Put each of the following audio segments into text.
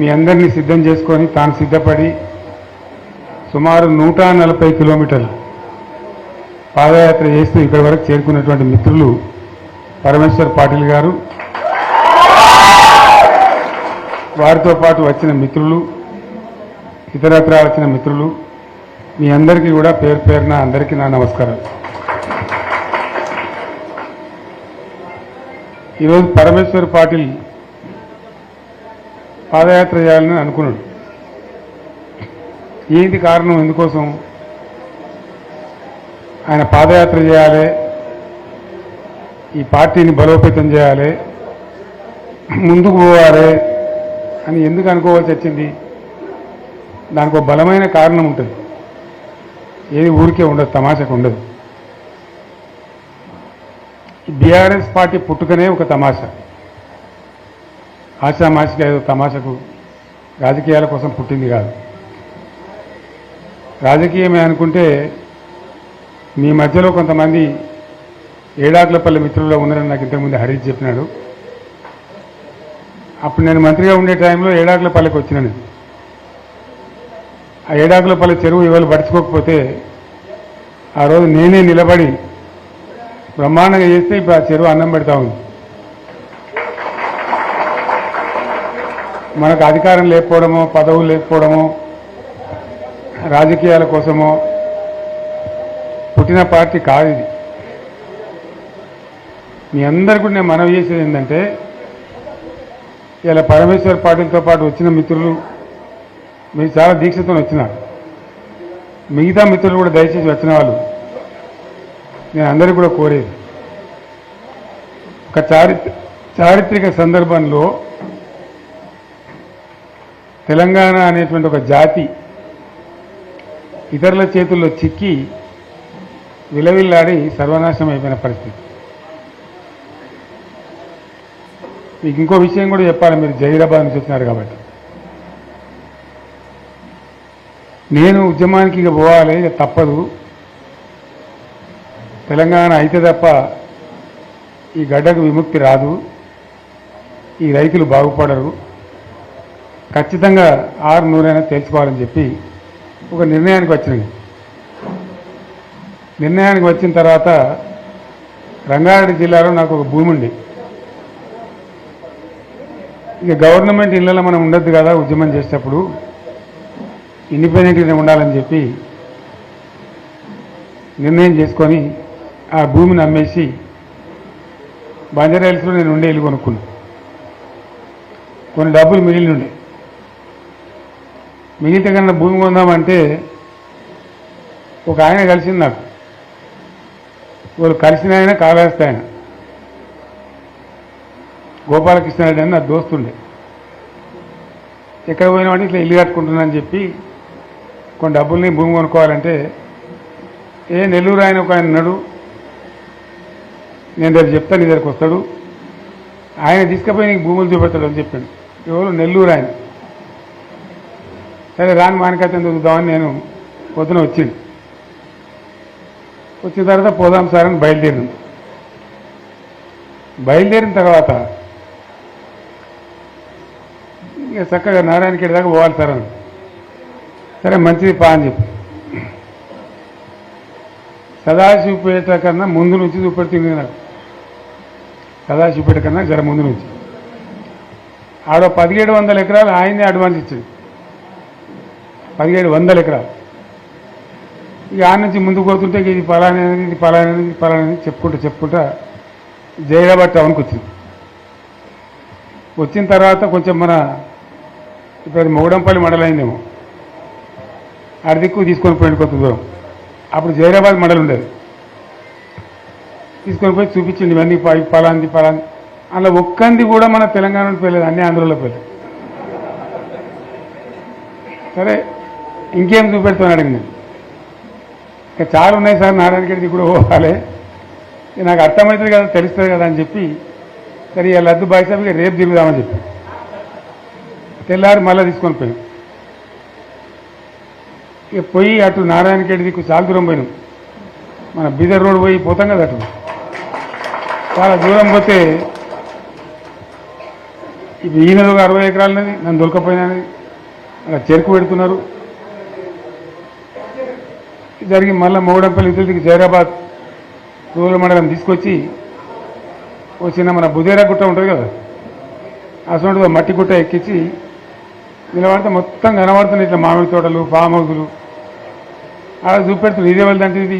మీ అందరినీ సిద్ధం చేసుకొని తాను సిద్ధపడి సుమారు నూట నలభై కిలోమీటర్లు పాదయాత్ర చేస్తూ ఇక్కడి వరకు చేరుకున్నటువంటి మిత్రులు పరమేశ్వర్ పాటిల్ గారు వారితో పాటు వచ్చిన మిత్రులు ఇతరత్ర వచ్చిన మిత్రులు మీ అందరికీ కూడా పేరు పేరున అందరికీ నా నమస్కారం ఈరోజు పరమేశ్వర్ పాటిల్ పాదయాత్ర చేయాలని అనుకున్నాడు. ఏంటి కారణం? ఎందుకోసం? ఆయన పాదయాత్ర చేయాలి. ఈ పార్టీని బలోపేతం చేయాలి. ముందుకు పోవాలి అని ఎందుకు అనుకోవాల్సి వచ్చింది? దానికి ఒక బలమైన కారణం ఉంటుంది. ఏది ఊరికే ఉండదు తమాషకు ఉండదు. బీఆర్ఎస్ పార్టీ పుట్టుకనే ఒక తమాషా. ఆశామాసిక ఏదో తమాషకు రాజకీయాల కోసం పుట్టింది కాదు. రాజకీయమే అనుకుంటే మీ మధ్యలో కొంతమంది ఏడాకులపల్లి మిత్రుల్లో ఉన్నారని నాకు ఇంతకుముందు హరీష్ చెప్పినాడు. అప్పుడు నేను మంత్రిగా ఉండే టైంలో ఏడాకులపల్లికి వచ్చినాను. ఆ ఏడాకులపల్లి చెరువు ఇవాళ పడుచుకోకపోతే ఆ రోజు నేనే నిలబడి బ్రహ్మాండంగా చేస్తే ఇప్పుడు ఆ చెరువు అన్నం పెడతా ఉంది. మనకు అధికారం లేకపోవడమో పదవులు లేకపోవడమో రాజకీయాల కోసమో పుట్టిన పార్టీ కాదు ఇది. మీ అందరికీ నేను మనవి చేసేది ఏంటంటే ఇలా పరమేశ్వర్ పార్టీలతో పాటు వచ్చిన మిత్రులు మీరు చాలా దీక్షతో వచ్చినారు. మిగతా మిత్రులు కూడా దయచేసి వచ్చిన వాళ్ళు నేను అందరికీ కూడా కోరేది. ఒక చారిత్ర చారిత్రక సందర్భంలో తెలంగాణ అనేటువంటి ఒక జాతి ఇతరుల చేతుల్లో చిక్కి విలవిల్లాడి సర్వనాశనం అయిపోయిన పరిస్థితి. మీకు ఇంకో విషయం కూడా చెప్పాలి మీరు జహీరాబాద్ నుంచి వచ్చినారు కాబట్టి. నేను ఉద్యమానికి ఇక పోవాలి ఇక తప్పదు. తెలంగాణ అయితే తప్ప ఈ గడ్డకు విముక్తి రాదు. ఈ రైతులు బాగుపడరు. ఖచ్చితంగా ఆరు నూరైనా తేల్చుకోవాలని చెప్పి ఒక నిర్ణయానికి వచ్చినాయి. నిర్ణయానికి వచ్చిన తర్వాత రంగారెడ్డి జిల్లాలో నాకు ఒక భూమి ఉంది. ఇక గవర్నమెంట్ ఇళ్ళలో మనం ఉండొద్దు కదా ఉద్యమం చేసేటప్పుడు. ఇండిపెండెంట్గానే ఉండాలని చెప్పి నిర్ణయం చేసుకొని ఆ భూమిని అమ్మేసి బంజారాయిల్స్లో నేను ఉండే ఇల్లు కొనుక్కున్నాను కొన్ని డబ్బులు మిగిలిన ఉండే మిగతా కన్నా భూమి కొందామంటే ఒక ఆయన కలిసింది నాకు. వాళ్ళు కలిసిన ఆయన కాళహస్తి ఆయన. గోపాలకృష్ణ రెడ్డి అని నా దోస్తుండే. ఎక్కడ పోయినామంటే ఇట్లా ఇల్లు కట్టుకుంటున్నానని చెప్పి కొన్ని డబ్బుల్ని భూమి కొనుక్కోవాలంటే ఏ నెల్లూరు ఆయన ఒక ఆయన ఉన్నాడు నేను రేపు చెప్తాను నీ దగ్గరికి వస్తాడు ఆయన తీసుకుపోయి నీకు భూములు చూపెడతాడు అని చెప్పాను ఎవరు? నెల్లూరు ఆయన. సరే రాని మానికైతే చూద్దామని నేను పొద్దున వచ్చింది. వచ్చిన తర్వాత పోదాం సార్ అని బయలుదేరింది. బయలుదేరిన తర్వాత ఇక చక్కగా నారాయణఖేడ్ దాకా పోవాలి సార్ అని. సరే మంచిది పా అని చెప్పి. సదాశివపేట కన్నా ముందు నుంచి చూపెడుతుంది నాకు సదాశివపేట కన్నా జర ముందు నుంచి. ఆడ పదిహేడు వందల ఎకరాలు ఆయనే అడ్వాన్స్ ఇచ్చింది. పదిహేడు వందల ఎకరాలు ఇక ఆ నుంచి ముందుకు పోతుంటే ఇది పలానది ఇది పలానది ఇది పలానది చెప్పుకుంటూ చెప్పుకుంటా జైరాబాద్ టౌన్కి వచ్చింది. వచ్చిన తర్వాత కొంచెం మన ఇప్పుడు అది మొగడంపల్లి మండలైందేమో అడిదిక్కు దిక్కు తీసుకొని పోయింది కొంత దూరం. అప్పుడు జైరాబాద్ మండలం ఉండేది. తీసుకొని పోయి చూపించింది ఇవన్నీ పలాంది పలాంది. అలా ఒక్కంది కూడా మన తెలంగాణ నుండి పోయలేదు అన్ని ఆంధ్రలో పోయలేదు. సరే ఇంకేం చూపెడుతున్నాడు అడిగింది. ఇంకా చాలా ఉన్నాయి సార్ నారాయణగడికి కూడా పోవాలి. నాకు అర్థమవుతుంది కదా తెలుస్తుంది కదా అని చెప్పి సరే ఇలా లద్దు బాయ్సాబ్ ఇక రేపు తిరుగుదామని చెప్పి. తెల్లారి మళ్ళీ తీసుకొని పోయాం. ఇక పోయి అటు నారాయణఖేడ్ దిక్కు చాలా దూరం పోయినాం. మన బీదర్ రోడ్ పోయి పోతాం కదా అటు. చాలా దూరం పోతే ఇప్పుడు ఈయనది ఒక అరవై ఎకరాలనేది నన్ను దొరకపోయినది అక్కడ చెరుకు పెడుతున్నారు. జరిగి మళ్ళీ మోగడంపల్లి ఇతరులకి జైరాబాద్ రూరల్ మండలం తీసుకొచ్చి వచ్చిన మన బుధేరా గుట్ట ఉంటుంది కదా అసలు మట్టి గుట్ట ఎక్కించి నిలబడితే మొత్తం కనబడుతున్నాయి ఇట్లా మామిడి తోటలు ఫామ్ హౌసులు అలా చూపెడుతుంది ఇదే వాళ్ళదంటే ఇది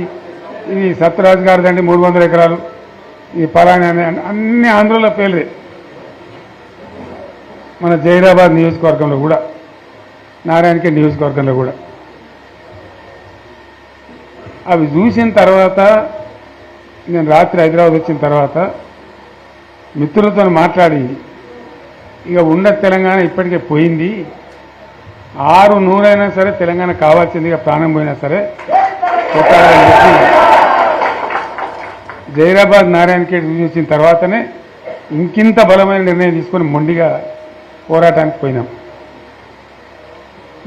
ఇది సత్యరాజు గారిదండి మూడు వందల ఎకరాలు. ఇది పలాని అన్ని ఆంధ్రలో పేర్లే మన జైరాబాద్ నియోజకవర్గంలో కూడా నారాయణకే నియోజకవర్గంలో కూడా. అవి చూసిన తర్వాత నేను రాత్రి హైదరాబాద్ వచ్చిన తర్వాత మిత్రులతో మాట్లాడి ఇక ఉన్న తెలంగాణ ఇప్పటికే పోయింది. ఆరు నూరైనా సరే తెలంగాణ కావాల్సిందిగా ప్రాణం పోయినా సరే. జైరాబాద్ నారాయణ కేట్ చూసిన తర్వాతనే ఇంకింత బలమైన నిర్ణయం తీసుకొని మొండిగా పోరాటానికి పోయినాం.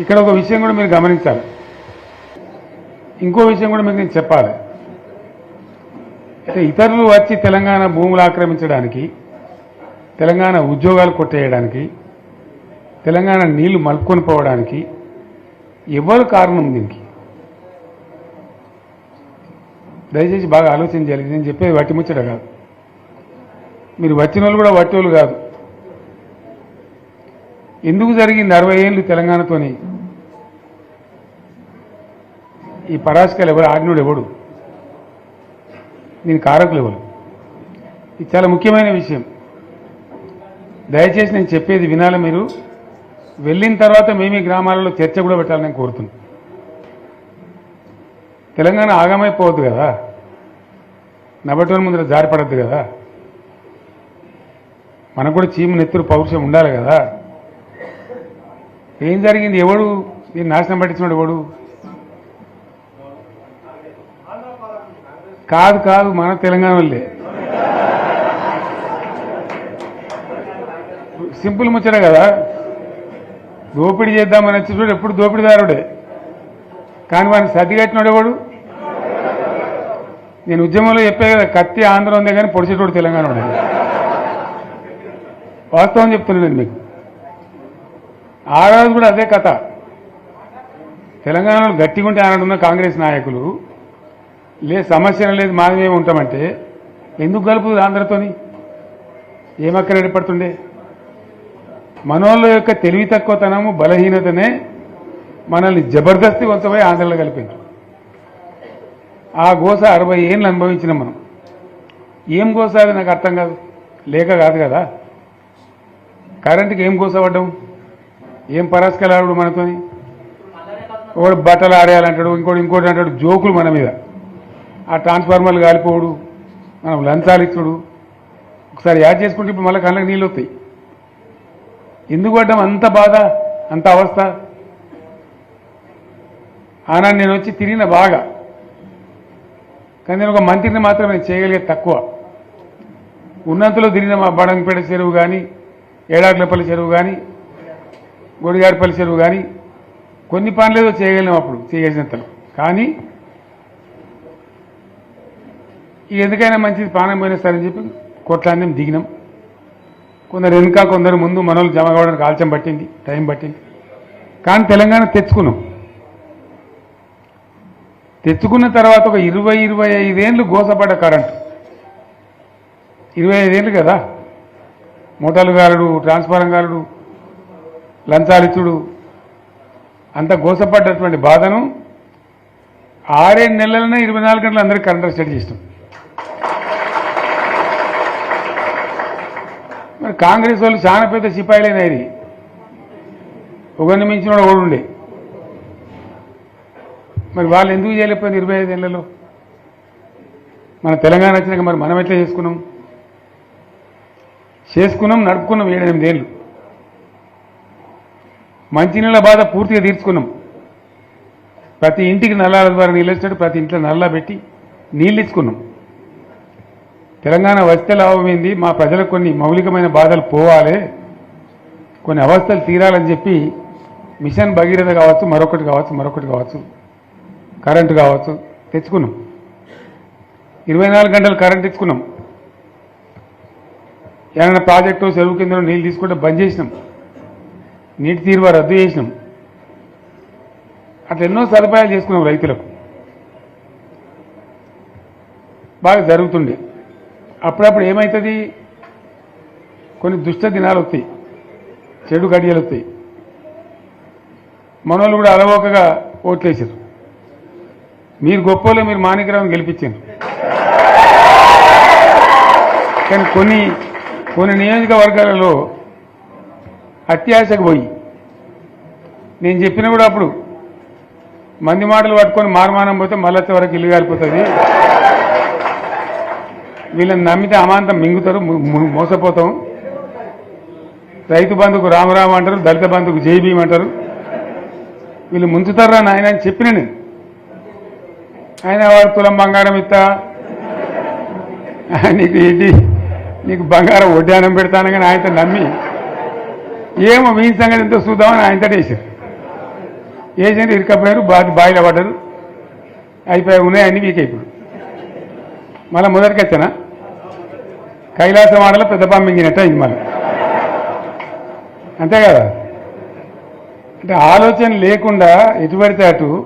ఇక్కడ ఒక విషయం కూడా మీరు గమనించాలి. ఇంకో విషయం కూడా మీకు నేను చెప్పాలి. అయితే ఇతరులు వచ్చి తెలంగాణ భూములు ఆక్రమించడానికి తెలంగాణ ఉద్యోగాలు కొట్టేయడానికి తెలంగాణ నీళ్ళు మలుపుకొని పోవడానికి ఎవరు కారణం దీనికి? దయచేసి బాగా ఆలోచన చేయాలి. నేను చెప్పేది వట్టి ముచ్చట కాదు. మీరు వచ్చిన వాళ్ళు కూడా వట్టి కాదు. ఎందుకు జరిగింది అరవై ఏళ్ళు తెలంగాణతోని? ఈ పరాశకాలు ఎవరు? ఆజ్ఞుడు ఎవడు? దీని కారకులు ఎవరు? ఇది చాలా ముఖ్యమైన విషయం. దయచేసి నేను చెప్పేది వినాలి మీరు. వెళ్ళిన తర్వాత మేము ఈ గ్రామాలలో చర్చ కూడా పెట్టాలని నేను కోరుతున్నాను తెలంగాణ ఆగమైపోవద్దు కదా. నవ్వటం ముందర జారిపడద్దు కదా. మనకు కూడా చీము నెత్తురు పౌరుషం ఉండాలి కదా. ఏం జరిగింది? ఎవడు? దీన్ని నాశనం పట్టించినాడు ఎవడు? కాదు కాదు మన తెలంగాణ వాళ్ళే సింపుల్ ముచ్చట కదా. దోపిడీ చేద్దామని వచ్చి చూడు ఎప్పుడు దోపిడీదారుడే. కానీ వాడిని సర్దిగట్టినోడేవాడు నేను ఉద్యమంలో చెప్పే కదా కత్తి ఆంధ్ర ఉందే కానీ పొడిచేటోడు తెలంగాణ వాడే. వాస్తవం చెప్తున్నాను నేను మీకు. ఆ రోజు కూడా అదే కథ. తెలంగాణలో గట్టిగా ఉంటే ఆనాడున్న కాంగ్రెస్ నాయకులు లే సమస్య లేదు మాది మేము ఉంటామంటే ఎందుకు కలుపుతుంది ఆంధ్రతోని? ఏమక్కడ పడుతుండే మనోళ్ళ యొక్క తెలివి తక్కువతనము బలహీనతనే మనల్ని జబర్దస్తి కొంతపోయి ఆంధ్రలో కలిపింది. ఆ గోస అరవై ఏళ్ళు అనుభవించినాం మనం. ఏం గోస అది నాకు అర్థం కాదు. లేక కాదు కదా? కరెంటుకి ఏం గోస పడ్డం? ఏం పరాస్కలు మనతోని? ఒకడు బట్టలు ఆడేయాలంటాడు ఇంకోటి ఇంకోటి అంటాడు జోకులు మన మీద. ఆ ట్రాన్స్ఫార్మర్లు కాలిపోడు మనం లంచాలు ఇచ్చుడు ఒకసారి యాడ్ చేసుకుంటే ఇప్పుడు మళ్ళీ కళ్ళకి నీళ్ళు వస్తాయి. ఎందుకు పడ్డాం? అంత బాధ అంత అవస్థ. ఆనా నేను వచ్చి తిరిగిన బాగా. కానీ నేను ఒక మంత్రిని మాత్రం నేను చేయగలిగే తక్కువ. ఉన్నంతలో తిరిగిన మా బడంపేట చెరువు కానీ ఏడాకులపల్లి చెరువు కానీ గొడిగాడిపల్లి చెరువు కానీ కొన్ని పనులు ఏదో చేయగలిగాం అప్పుడు చేయగలిగినంతలో. కానీ ఎందుకైనా మంచిది ప్రాణం పోయినా సరే అని చెప్పి కొట్లాడినాం దిగినాం. కొందరు వెనుక కొందరు ముందు మనోళ్ళు జమ కావడానికి ఆలస్యం పట్టింది టైం పట్టింది. కానీ తెలంగాణ తెచ్చుకున్నాం. తెచ్చుకున్న తర్వాత ఒక ఇరవై ఇరవై ఐదేళ్ళు గోసపడ్డ కరెంటు. ఇరవై ఐదేళ్ళు కదా? మూటలు గారుడు ట్రాన్స్ఫారం గారుడు లంచాలిచ్చుడు అంత గోసపడ్డటువంటి బాధను ఆరేడు నెలలనే ఇరవై నాలుగు గంటలు అందరికీ కరెంట్ సెట్ చేస్తాం మరి కాంగ్రెస్ వాళ్ళు చాలా పెద్ద సిపాయిలైనది ఒకరిని మించిన వాడు ఒకడు ఉండే మరి వాళ్ళు ఎందుకు చేయలేకపోయింది ఇరవై ఐదు మన తెలంగాణ వచ్చినాక మరి మనం ఎట్లా చేసుకున్నాం? చేసుకున్నాం నడుపుకున్నాం ఏడెనిమిదేళ్ళు మంచినీళ్ళ బాధ పూర్తిగా తీర్చుకున్నాం. ప్రతి ఇంటికి నల్లాల ద్వారా నీళ్ళు వచ్చినట్టు ప్రతి ఇంట్లో నల్లా పెట్టి నీళ్ళు ఇచ్చుకున్నాం. తెలంగాణ వస్తే లాభమైంది మా ప్రజలకు కొన్ని మౌలికమైన బాధలు పోవాలి. కొన్ని అవస్థలు తీరాలని చెప్పి మిషన్ భగీరథ కావచ్చు మరొకటి కావచ్చు మరొకటి కావచ్చు కరెంటు కావచ్చు తెచ్చుకున్నాం. ఇరవై నాలుగు గంటలు కరెంట్ ఇచ్చుకున్నాం ఏమైనా ప్రాజెక్టు చెరువు కింద నీళ్ళు తీసుకుంటే బంద్ చేసినాం. నీటి తీరువ రద్దు చేసినాం. అట్లా ఎన్నో సదుపాయాలు చేసుకున్నాం రైతులకు. బాగా జరుగుతుండే. అప్పుడప్పుడు ఏమవుతుంది కొన్ని దుష్ట దినాలు వస్తాయి. చెడు గడియలు వస్తాయి. మనోళ్ళు కూడా అలవోకగా ఓట్లేసారు. మీరు గొప్పలో మీరు మాణికరావుని గెలిపించారు. కానీ కొన్ని కొన్ని నియోజకవర్గాలలో అత్యాశకు పోయి. నేను చెప్పిన కూడా అప్పుడు మంది మాటలు పట్టుకొని మారుమానం పోతే మళ్ళీ వరకు ఇల్లు కాలిపోతుంది. వీళ్ళని నమ్మితే అమాంతం మింగుతారు మోసపోతాం. రైతు బంధుకు రామరామ అంటారు దళిత బంధుకు జై అంటారు. వీళ్ళు ముంచుతారా నాయన అని చెప్పిన నేను. ఆయన వాడు తులం బంగారం ఇస్తా. నీకు ఏంటి? నీకు బంగారం వడ్డానం పెడతాను కానీ ఆయనతో నమ్మి. ఏమో మీ సంగతి ఎంతో చూద్దామని ఆయనతో వేసారు వేసారు ఇరుకపోయారు బాధ బాయిలో పడ్డారు అయిపోయి ఉన్నాయి అన్ని వీక్ ఇప్పుడు. మళ్ళీ మొదటికి వచ్చానా? కైలాసవాడలో పెద్ద పంపింగినట్టు అయింది మళ్ళీ. అంతే కదా? అంటే ఆలోచన లేకుండా ఎటు పడితే అటు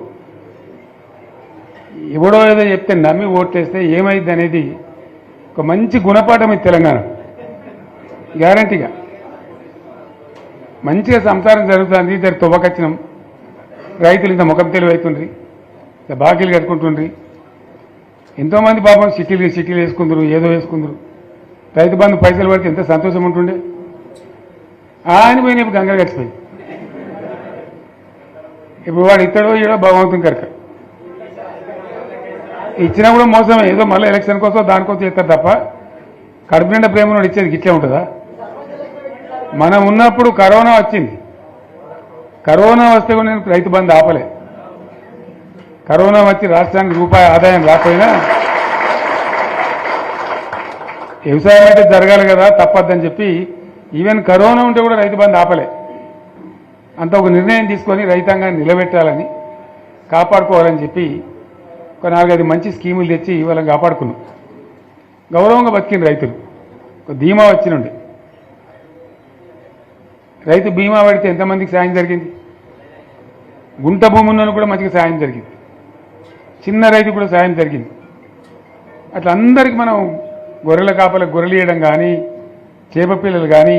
ఎవడో ఏదో చెప్తే నమ్మి ఓట్లేస్తే ఏమైంది అనేది ఒక మంచి గుణపాఠం ఇది తెలంగాణ. గ్యారంటీగా. మంచిగా సంసారం జరుగుతుంది ఇద్దరు తువ్వకచ్చినాం. రైతులు ఇంత ముఖం తెలివైతుండ్రి ఇంత బాకీలు కట్టుకుంటుండ్రి. ఎంతోమంది పాపం సిటీలు సిటీలు వేసుకుందరు ఏదో వేసుకుందరు. రైతు బంధు పైసలు పడితే ఎంత సంతోషం ఉంటుండే? ఆయన పోయిన ఇప్పుడు గంగలు గడిచిపోయింది ఇప్పుడు వాడు ఇతడో ఏడో భగవంతుని కనుక. ఇచ్చినా కూడా మోసమే. ఏదో మళ్ళీ ఎలక్షన్ కోసం దానికోసం చేస్తారు తప్ప కడుపు నిండా ప్రేమను ఇచ్చేది ఇట్లే ఉంటుందా? మనం ఉన్నప్పుడు కరోనా వచ్చింది. కరోనా వస్తే కూడా నేను రైతు బంధు ఆపలే. కరోనా వచ్చి రాష్ట్రానికి రూపాయి ఆదాయం రాకపోయినా వ్యవసాయం అయితే జరగాలి కదా తప్పద్దని చెప్పి ఈవెన్ కరోనా ఉంటే కూడా రైతు బంధు ఆపలే. అంత ఒక నిర్ణయం తీసుకొని రైతాంగాన్ని నిలబెట్టాలని కాపాడుకోవాలని చెప్పి ఒక నాలుగైదు మంచి స్కీములు తెచ్చి వాళ్ళని కాపాడుకున్నాం. గౌరవంగా బతికిన రైతులు. ఒక ధీమా వచ్చినుండి. రైతు బీమా పడితే ఎంతమందికి సాయం జరిగింది? గుంట భూమి ఉన్న కూడా మంచిగా సాయం జరిగింది. చిన్న రైతు కూడా సాయం జరిగింది. అట్లా అందరికీ మనం గొర్రెల కాపలకు గొర్రెలియడం కానీ చేప పిల్లలు కానీ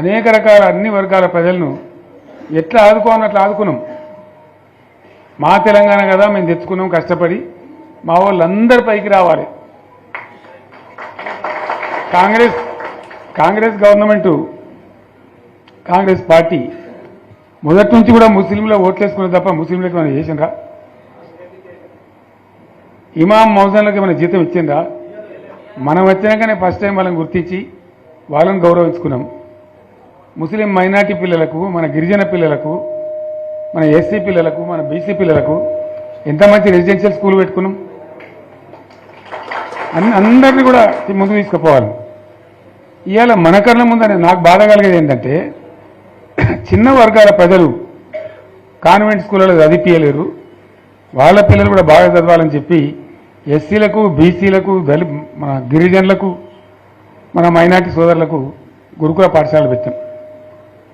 అనేక రకాల అన్ని వర్గాల ప్రజలను ఎట్లా ఆదుకోవాలని అట్లా ఆదుకున్నాం. మా తెలంగాణ కదా మేము తెచ్చుకున్నాం కష్టపడి మా వాళ్ళందరి పైకి రావాలి. కాంగ్రెస్ కాంగ్రెస్ గవర్నమెంట్ కాంగ్రెస్ పార్టీ మొదటి నుంచి కూడా ముస్లింలు ఓట్లేసుకునే తప్ప ముస్లింలకు మనం చేసిండ్రా? ఇమాం మౌజన్లకు ఏమైనా జీతం ఇచ్చిండ్రా? మనం వచ్చినాకనే ఫస్ట్ టైం వాళ్ళని గుర్తించి వాళ్ళని గౌరవించుకున్నాం. ముస్లిం మైనార్టీ పిల్లలకు మన గిరిజన పిల్లలకు మన ఎస్సీ పిల్లలకు మన బీసీ పిల్లలకు ఎంత మంచి రెసిడెన్షియల్ స్కూల్ పెట్టుకున్నాం. అందరినీ కూడా ముందుకు తీసుకుపోవాలి. ఇవాళ మన కళ్ళ ముందనే నాకు బాధ కలిగేది ఏంటంటే చిన్న వర్గాల ప్రజలు కాన్వెంట్ స్కూళ్ళలో చదివిపించలేరు వాళ్ళ పిల్లలు కూడా బాగా చదవాలని చెప్పి ఎస్సీలకు బీసీలకు దళి మన గిరిజనులకు మన మైనార్టీ సోదరులకు గురుకుల పాఠశాలలు పెట్టాం.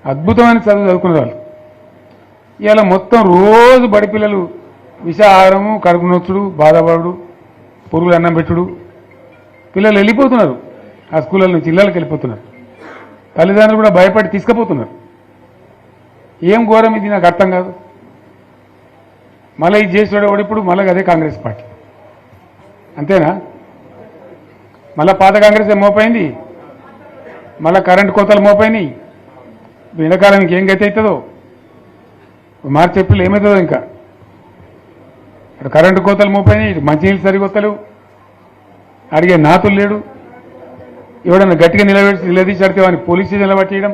అద్భుతమైన చదువు చదువుకునే వాళ్ళు. ఇవాళ మొత్తం రోజు బడి పిల్లలు విషాహారము కడుపు నొచ్చుడు బాధపడు పురుగులు అన్నం పెట్టుడు. పిల్లలు వెళ్ళిపోతున్నారు. ఆ స్కూళ్ళ నుంచి ఇళ్ళకి వెళ్ళిపోతున్నారు. తల్లిదండ్రులు కూడా భయపడి తీసుకుపోతున్నారు. ఏం ఘోరం ఇది నాకు అర్థం కాదు. మళ్ళీ ఇది చేసాడు ఇప్పుడు? మళ్ళీ అదే కాంగ్రెస్ పార్టీ. అంతేనా? మళ్ళా పాత కాంగ్రెస్ ఏం మోపైంది? మళ్ళా కరెంటు కోతలు మోపైనాయి. ఇప్పుడు ఎండాకాలానికి ఏం గతి అవుతుందో? మార్చి ఏప్రిల్ ఏమవుతుందో ఇంకా? ఇక్కడ కరెంటు కోతలు మోపైనాయి ఇటు మంచినీళ్ళు సరికొత్తలు. అడిగే నాతులు లేడు. ఎవడన్నా గట్టిగా నిలబెట్టి నిలదీసి అడితే వాడిని పోలీస్ స్టేషన్లో పట్టేయడం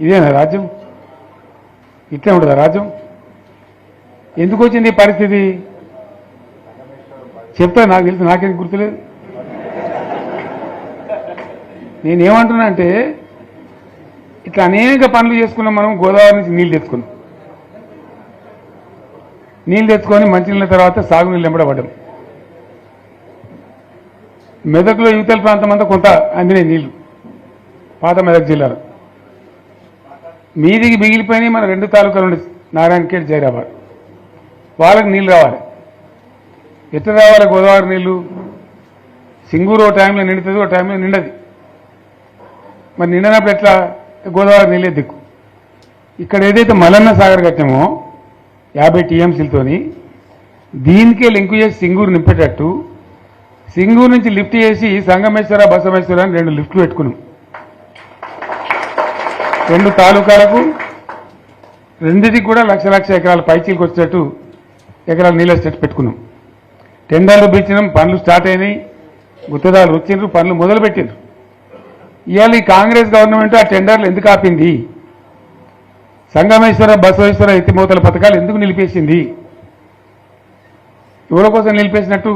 ఇదేనా రాజ్యం? ఇట్లే ఉంటుందా రాజ్యం? ఎందుకు వచ్చింది ఈ పరిస్థితి? చెప్తా నాకు తెలుసు నాకేం గుర్తులేదు. నేనేమంటున్నా అంటే ఇట్లా అనేక పనులు చేసుకున్నాం మనం గోదావరి నుంచి నీళ్ళు తెచ్చుకున్నాం. నీళ్ళు తెచ్చుకొని మంచినీళ్ళ తర్వాత సాగునీళ్ళు ఎంబడబడ్డం. మెదక్లో యువతల ప్రాంతం అంతా కొంత అందినే నీళ్ళు పాత మెదక్ జిల్లాలో. మీదికి మిగిలిపోయినాయి మన రెండు తాలూకాలు ఉండే నారాయణఖేడ్ జైరాబాద్. వాళ్ళకి నీళ్ళు రావాలి. ఎట్లా రావాలి గోదావరి నీళ్ళు? సింగూరు ఓ టైంలో నిండుతుంది ఓ టైంలో నిండది. మరి నిండినప్పుడు ఎట్లా? గోదావరి నీళ్ళే దిక్కు. ఇక్కడ ఏదైతే మలన్న సాగర్ కట్టామో యాభై టీఎంసీలతోని దీనికే లింకు చేసి సింగూరు నింపేటట్టు సింగూరు నుంచి లిఫ్ట్ చేసి సంగమేశ్వర బసమేశ్వర అని రెండు లిఫ్ట్లు పెట్టుకున్నాం. రెండు తాలూకాలకు రెండిటికి కూడా లక్ష లక్ష ఎకరాల పైచీలకు వచ్చేటట్టు ఎకరాల నీళ్ళ స్టెట్ పెట్టుకున్నాం. టెండర్లు పిలిచినాం పనులు స్టార్ట్ అయినాయి. గుత్తదారులు వచ్చిండ్రు పనులు మొదలుపెట్టిండ్రు. ఇవాళ ఈ కాంగ్రెస్ గవర్నమెంట్ ఆ టెండర్లు ఎందుకు ఆపింది? సంగమేశ్వర బసవేశ్వర ఎత్తిమూతల పథకాలు ఎందుకు నిలిపేసింది? ఎవరి కోసం నిలిపేసినట్టు?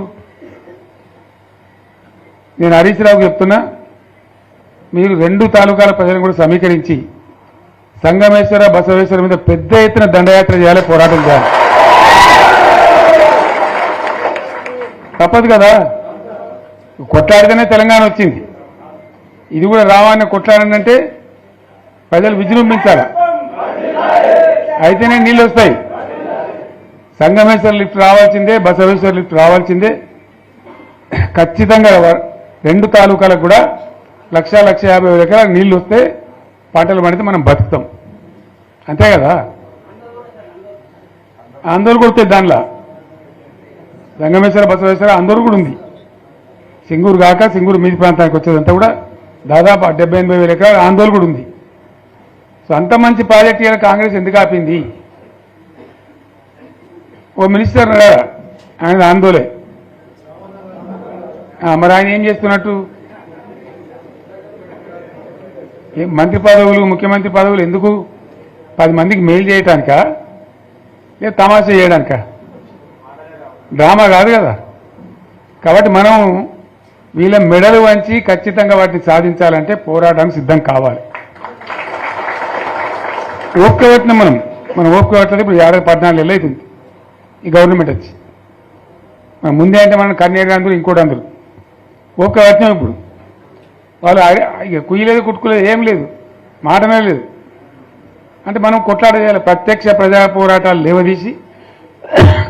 నేను హరీష్ రావుకు చెప్తున్నా మీరు రెండు తాలూకాల ప్రజలను కూడా సమీకరించి సంగమేశ్వర బసవేశ్వర మీద పెద్ద ఎత్తున దండయాత్ర చేయాలి పోరాటం చేయాలి. తప్పదు కదా. కొట్లాడితేనే తెలంగాణ వచ్చింది. ఇది కూడా రావాలని కొట్లాడంటే ప్రజలు విజృంభించాలి? అయితేనే నీళ్ళు వస్తాయి. సంగమేశ్వర లిఫ్ట్ రావాల్సిందే బసవేశ్వర లిఫ్ట్ రావాల్సిందే. ఖచ్చితంగా రెండు తాలూకాలకు కూడా లక్ష లక్ష యాభై వేల ఎకరాలు నీళ్ళు వస్తే పంటలు పడితే మనం బతుకుతాం. అంతే కదా? అందరూ కొడితే దానిలో? రంగమేశ్వర బసవేశ్వర అందరూ కూడా ఉంది. సింగూరు కాక సింగూరు మీది ప్రాంతానికి వచ్చేదంతా కూడా దాదాపు డెబ్బై ఎనభై వేల ఎకరాలు ఆందోళన కూడా ఉంది. సో అంత మంచి ప్రాజెక్ట్ ఇలా కాంగ్రెస్ ఎందుకు ఆపింది? ఓ మినిస్టర్ ఆయన ఆందోళే. మరి ఆయన ఏం చేస్తున్నట్టు? ఏ మంత్రి పదవులు ముఖ్యమంత్రి పదవులు ఎందుకు? పది మందికి మెయిల్ చేయటానికా? లేదా తమాషా చేయడానికా? డ్రామా కాదు కదా. కాబట్టి మనం వీళ్ళ మెడలు వంచి ఖచ్చితంగా వాటిని సాధించాలంటే పోరాటానికి సిద్ధం కావాలి. ఓపిక పెట్టినాం మనం. మనం ఓపిక పెట్టలేదు ఇప్పుడు ఏడాది పద్నాలుగు నెలలు అవుతుంది. ఈ గవర్నమెంట్ వచ్చి. మన ముందే అంటే మనం కన్యాగా అందరూ ఇంకోటి అందరూ ఓపిక ఇప్పుడు. వాళ్ళు ఇక కుయ్యలేదు కుట్టుకోలేదు ఏం లేదు. మాటనే లేదు. అంటే మనం కొట్లాడేయాలి. ప్రత్యక్ష ప్రజా పోరాటాలు లేవదీసి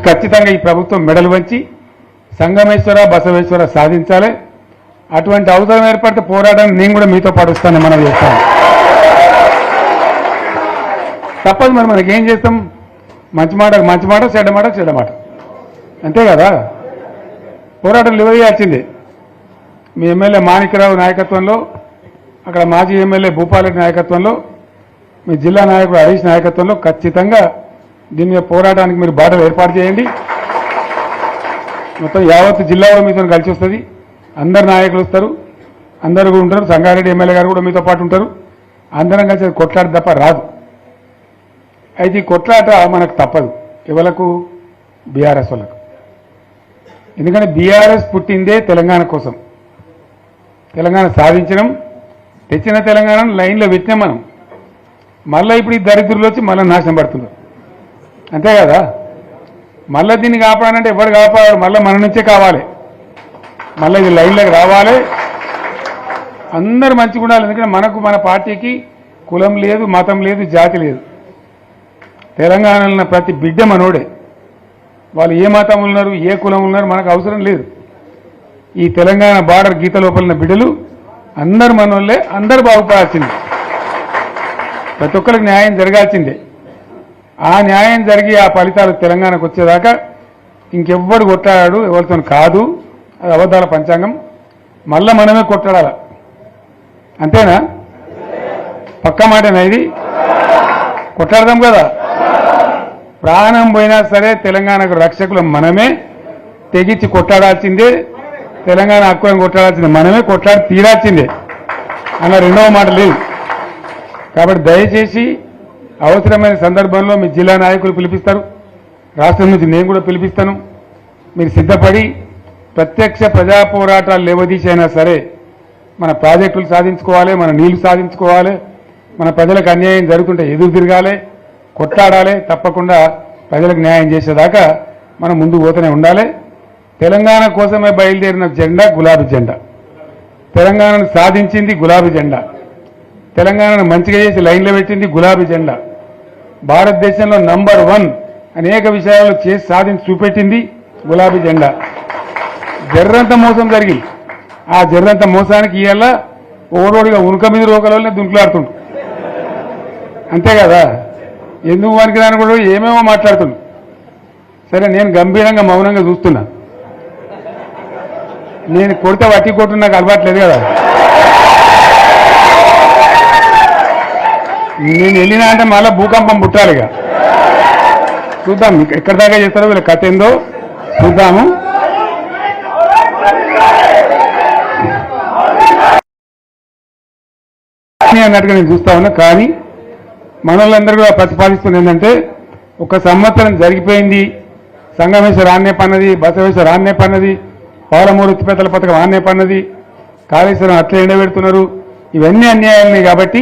ఖచ్చితంగా ఈ ప్రభుత్వం మెడలు వంచి సంగమేశ్వర బసవేశ్వర సాధించాలి. అటువంటి అవసరం ఏర్పడితే పోరాటాన్ని నేను కూడా మీతో పాటు వస్తాను మనం చేస్తాను తప్పదు మరి మనకి ఏం చేస్తాం? మంచి మాట మంచి మాట చెడ్డ మాట చెడ్డ మాట. అంతే కదా? పోరాటం లేవదీయాల్సిందే మీ ఎమ్మెల్యే మాణిక్యరావు నాయకత్వంలో అక్కడ మాజీ ఎమ్మెల్యే భూపాలరెడ్డి నాయకత్వంలో మీ జిల్లా నాయకుడు హరీష్ నాయకత్వంలో ఖచ్చితంగా దీని మీద పోరాటానికి మీరు బాటలు ఏర్పాటు చేయండి. మొత్తం యావత్ జిల్లాలో మీతో కలిసి వస్తుంది. అందరు నాయకులు వస్తారు. అందరు కూడా ఉంటారు. సంగారెడ్డి ఎమ్మెల్యే గారు కూడా మీతో పాటు ఉంటారు. అందరం కలిసి కొట్లాట తప్ప రాదు. అయితే ఈ కొట్లాట మనకు తప్పదు. ఎవలకు? బీఆర్ఎస్ వాళ్ళకు. ఎందుకంటే బీఆర్ఎస్ పుట్టిందే తెలంగాణ కోసం. తెలంగాణ సాధించడం తెచ్చిన తెలంగాణను లైన్లో పెట్టినాం మనం. మళ్ళీ ఇప్పుడు ఈ దరిద్రులు వచ్చి మళ్ళీ నాశనం పడుతున్నారు. అంతే కదా? మళ్ళీ దీన్ని కాపాడాలంటే ఎవరు కాపాడారు? మళ్ళీ మన నుంచే కావాలి. మళ్ళీ ఇది లైన్లోకి రావాలి. అందరు మంచిగా ఉండాలి. ఎందుకంటే మనకు మన పార్టీకి కులం లేదు మతం లేదు జాతి లేదు. తెలంగాణలో ఉన్న ప్రతి బిడ్డ మనోడే. వాళ్ళు ఏ మతం ఉన్నారు ఏ కులం ఉన్నారు మనకు అవసరం లేదు. ఈ తెలంగాణ బార్డర్ గీత లోపల ఉన్న బిడ్డలు అందరు మనోళ్ళే అందరు బాగుపడాల్సిందే. ప్రతి ఒక్కరికి న్యాయం జరగాల్సిందే. ఆ న్యాయం జరిగి ఆ ఫలితాలు తెలంగాణకు వచ్చేదాకా ఇంకెవ్వడు కొట్లాడాడు ఎవరితో కాదు. అది అబద్ధాల పంచాంగం. మళ్ళా మనమే కొట్లాడాల? అంతేనా? పక్క మాటేనా ఇది? కొట్లాడదాం కదా. ప్రాణం పోయినా సరే తెలంగాణకు రక్షకులు మనమే. తెగించి కొట్లాడాల్సిందే. తెలంగాణ హక్కులను కొట్లాడాల్సిందే. మనమే కొట్లాడి తీరాల్సిందే. అన్న రెండవ మాట లేదు. కాబట్టి దయచేసి అవసరమైన సందర్భంలో మీ జిల్లా నాయకులు పిలిపిస్తారు. రాష్ట్రం నుంచి నేను కూడా పిలిపిస్తాను. మీరు సిద్ధపడి ప్రత్యక్ష ప్రజా పోరాటాలు లేవదీసైనా సరే మన ప్రాజెక్టులు సాధించుకోవాలి మన నీళ్ళు సాధించుకోవాలి మన ప్రజలకు అన్యాయం జరుగుతుంటే ఎదురు తిరగాలి కొట్లాడాలి తప్పకుండా ప్రజలకు న్యాయం చేసేదాకా మనం ముందు పోతూనే ఉండాలి. తెలంగాణ కోసమే బయలుదేరిన జెండా గులాబీ జెండా. తెలంగాణను సాధించింది గులాబీ జెండా. తెలంగాణను మంచిగా చేసి లైన్లో పెట్టింది గులాబీ జెండా. భారతదేశంలో నంబర్ వన్ అనేక విషయాల్లో చేసి సాధించి చూపెట్టింది గులాబీ జెండా. జర్రంత మోసం జరిగింది. ఆ జర్రంత మోసానికి ఇవాళ ఓరోడిగా ఉనుక మీద రోకలనే దుంకులాడుతుండు అంతే కదా? ఎందుకు వానికి దాని కూడా ఏమేమో మాట్లాడుతుండు. సరే నేను గంభీరంగా మౌనంగా చూస్తున్నా. నేను కొడితే వట్టి కొట్టు నాకు అలవాట్లేదు కదా? నేను వెళ్ళినా అంటే మళ్ళీ భూకంపం పుట్టాలిగా చూద్దాం ఎక్కడి దాకా చేస్తారో వీళ్ళ కథ ఏందో చూద్దాము. అన్నట్టుగా నేను చూస్తా ఉన్నా కానీ మనోళ్ళందరూ కూడా ప్రతిపాదిస్తుంది ఏంటంటే ఒక సంవత్సరం జరిగిపోయింది సంగమేశ్వర ఆన్నే పన్నది బసవేశ్వర ఆన్నే పన్నది పౌరమూర్తిపేతల ఉత్తిపేతల పథకం ఆన్నే పన్నది కాళేశ్వరం అట్లే ఎండబెడుతున్నారు ఇవన్నీ అన్యాయాలని కాబట్టి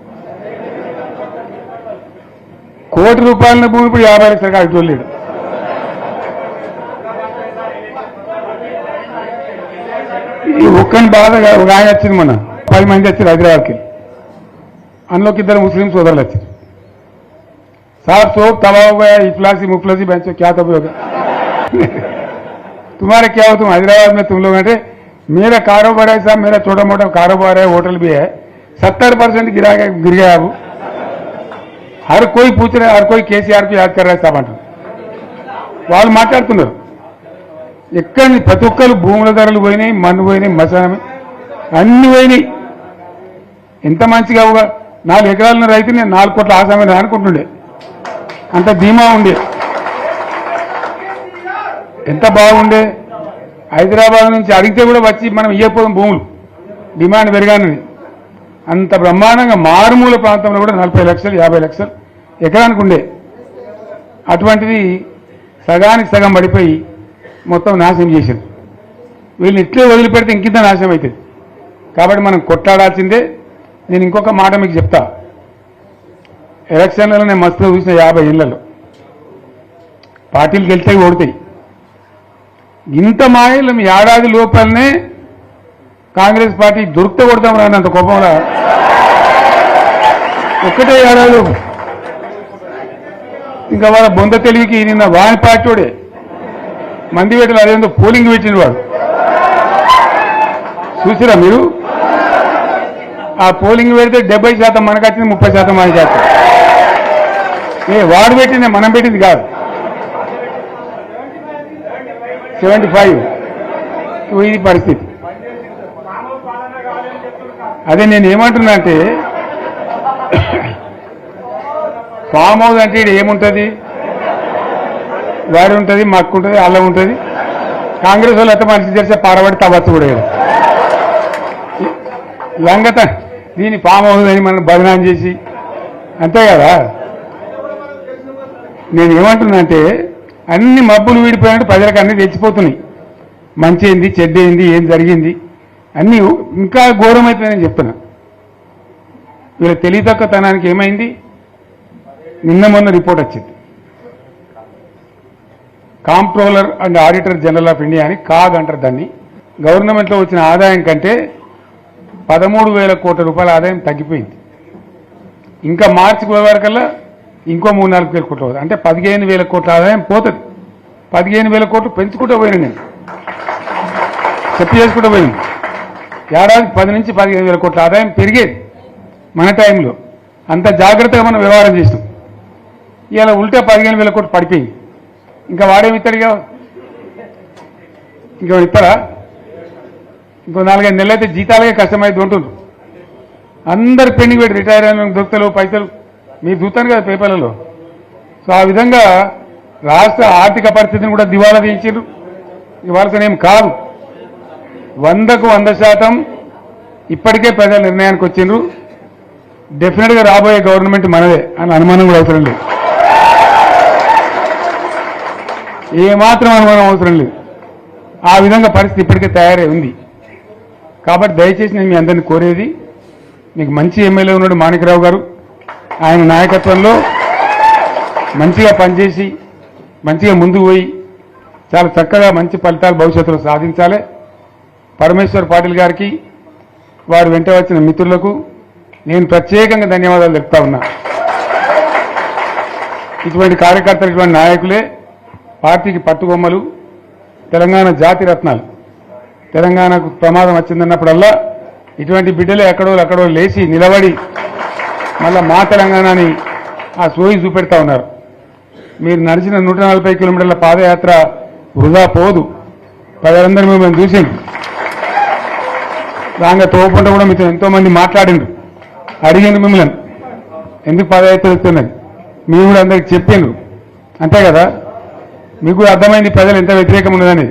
కోటి రూపాయల భూమి ఇప్పుడు యాభై లక్షలకు అడ్డోలేడు ఈ ఒక్కని బాధ ఒక ఆయన వచ్చింది మొన్న పది మంది వచ్చారు హైదరాబాద్కి అందులోకి ఇద్దరు ముస్లిం సోదరులు వచ్చారు సార్ సోప్ తబాబోయా ఇఫ్లాసి ముఫ్లాసి బెంచ్ క్యా తబోగ तुम्हारे क्या हो तुम हैदराबाद में तुम लोग बैठे मेरा कारोबार है साहब मेरा छोटा मोटा कारोबार है होटल भी है सत्तर परसेंट गिरा गया गिर गया अब హర్ కోయి పూచ హర్ కోయి కేసీఆర్కు యాద్ కర్రా సాబ్ అంటారు వాళ్ళు మాట్లాడుతున్నారు ఎక్కడ ప్రతి ఒక్కరు భూముల ధరలు పోయినాయి మన్ను పోయినాయి మసానమే అన్ని పోయినాయి ఎంత మంచిగా నాలుగు ఎకరాలను రైతు నేను నాలుగు కోట్ల ఆసామైన అనుకుంటుండే అంత ధీమా ఉండే ఎంత బాగుండే హైదరాబాద్ నుంచి అడిగితే కూడా వచ్చి మనం ఇవ్వకపోదాం భూములు డిమాండ్ పెరగానని అంత బ్రహ్మాండంగా మారుమూల ప్రాంతంలో కూడా నలభై లక్షలు యాభై లక్షలు ఎకరానికి ఉండే. అటువంటిది సగానికి సగం పడిపోయి మొత్తం నాశనం చేసింది వీళ్ళు ఇట్లే వదిలిపెడితే ఇంకింత నాశనం అవుతుంది కాబట్టి మనం కొట్లాడాల్సిందే. నేను ఇంకొక మాట మీకు చెప్తా. ఎలక్షన్లలో నేను మస్తుగా చూసిన యాభై ఇళ్ళలో. పార్టీలు గెలిస్తే ఓడతాయి. ఇంత మాయలు మీ ఏడాది లోపలనే కాంగ్రెస్ పార్టీ దొరికితే కొడతాం రానంత కోపంలో ఒక్కటే ఏడాది లోపు. ఇంకా వాళ్ళ బొంద తెలివికి నిన్న వాని పార్టీడే మంది అదేందో పోలింగ్ పెట్టిన వాడు. చూసిరా మీరు? ఆ పోలింగ్ పెడితే డెబ్బై శాతం మనకు వచ్చింది ముప్పై శాతం మనకి చేస్తాం ఏ వాడు పెట్టింది మనం పెట్టింది కాదు. Seventy five. ఇది పరిస్థితి. అదే నేను ఏమంటున్నా అంటే ఫామ్ హౌస్ అంటే ఈడ ఏముంటుంది? వారి ఉంటుంది మక్కు ఉంటుంది అల్లం ఉంటుంది. కాంగ్రెస్ వాళ్ళు అయితే మనిషి చేస్తే పారబడి తవ్వచ్చు కూడా లంగత దీని ఫామ్ హౌస్ అని మనం బదనాం చేసి అంతే కదా? నేను ఏమంటున్నానంటే అన్ని మబ్బులు వీడిపోయినట్టు ప్రజలకు అన్ని తెచ్చిపోతున్నాయి. మంచి ఏంది చెడ్డ ఏంది ఏం జరిగింది? అన్నీ ఇంకా ఘోరమవుతుందని చెప్తున్నా. వీళ్ళ తెలివితక్కువతనానికి ఏమైంది? నిన్న మొన్న రిపోర్ట్ వచ్చింది. Comptroller and auditor general of India అని కాగ్ అంటారు దాన్ని. గవర్నమెంట్లో వచ్చిన ఆదాయం కంటే పదమూడు వేల కోట్ల రూపాయల ఆదాయం తగ్గిపోయింది. ఇంకా మార్చికి పోయే వరకల్లా ఇంకో మూడు నాలుగు వేల కోట్లు అవుతుంది అంటే పదిహేను వేల కోట్ల ఆదాయం పోతుంది. పదిహేను వేల కోట్లు పెంచుకుంటూ పోయినా నేను. చెప్పు చేసుకుంటూ పోయింది ఏడాది పది నుంచి పదిహేను వేల కోట్ల ఆదాయం పెరిగేది మన టైంలో. అంత జాగ్రత్తగా మనం వ్యవహారం చేసినాం. ఇలా ఉల్టా పదిహేను వేల కోట్లు పడిపోయింది ఇంకా వాడేమిస్తాడు ఇక ఇంకా ఇస్తారా ఇంకో నాలుగైదు నెలలు అయితే జీతాలకే కష్టమైతే ఉంటుంది. అందరు పెండింగ్ పెట్టి రిటైర్ అయిన దొరుకుతలు పైసలు. మీరు చూస్తాను కదా పేపర్లలో. సో ఆ విధంగా రాష్ట్ర ఆర్థిక పరిస్థితిని కూడా దివాలా తీయించారు ఇవాళనేం కాదు. వందకు వంద శాతం ఇప్పటికే ప్రజల నిర్ణయానికి వచ్చిండ్రు. డెఫినెట్గా రాబోయే గవర్నమెంట్ మనదే అని అనుమానం కూడా అవసరం లేదు. ఏమాత్రం అనుమానం అవసరం లేదు. ఆ విధంగా పరిస్థితి ఇప్పటికే తయారై ఉంది. కాబట్టి దయచేసి నేను మీ అందరిని కోరేది మీకు మంచి ఎమ్మెల్యే ఉన్నాడు మాణికరావు గారు. ఆయన నాయకత్వంలో మంచిగా పనిచేసి మంచిగా ముందుకు పోయి చాలా చక్కగా మంచి ఫలితాలు భవిష్యత్తులో సాధించాలి. పరమేశ్వర్ పాటిల్ గారికి వారు వెంట వచ్చిన మిత్రులకు నేను ప్రత్యేకంగా ధన్యవాదాలు చెప్తా ఉన్నా. ఇటువంటి కార్యకర్తలు ఇటువంటి నాయకులే పార్టీకి పట్టుబొమ్మలు తెలంగాణ జాతి రత్నాలు. తెలంగాణకు ప్రమాదం వచ్చిందన్నప్పుడల్లా ఇటువంటి బిడ్డలే ఎక్కడో ఎక్కడో లేచి నిలబడి మళ్ళా మా తెలంగాణని ఆ సోయి చూపెడతా ఉన్నారు. మీరు నడిచిన నూట నలభై కిలోమీటర్ల పాదయాత్ర వృధా పోదు. ప్రజలందరూ మిమ్మల్ని చూసింది రాగా తోపుంట కూడా మీతో ఎంతో మంది మాట్లాడిండ్రు. అడిగిండు మిమ్మల్ని. ఎందుకు పాదయాత్ర వెళ్తున్నది మీరు కూడా అందరికి చెప్పిండ్రు. అంతే కదా? మీకు కూడా అర్థమైంది ప్రజలు ఎంత వ్యతిరేకం ఉన్నదని.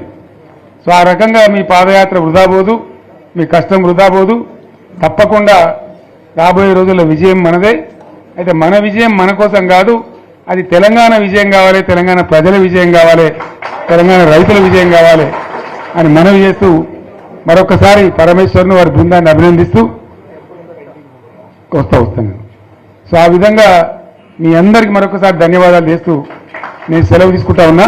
సో ఆ రకంగా మీ పాదయాత్ర వృధా పోదు మీ కష్టం వృధా పోదు. తప్పకుండా రాబోయే రోజుల్లో విజయం మనదే. అయితే మన విజయం మన కోసం కాదు అది తెలంగాణ విజయం కావాలి తెలంగాణ ప్రజల విజయం కావాలి తెలంగాణ రైతుల విజయం కావాలి అని మనవి చేస్తూ మరొకసారి పరమేశ్వర్ను వారి బృందాన్ని అభినందిస్తూ వస్తా వస్తాను. సో ఆ విధంగా మీ అందరికీ మరొకసారి ధన్యవాదాలు చేస్తూ నేను సెలవు తీసుకుంటా ఉన్నా.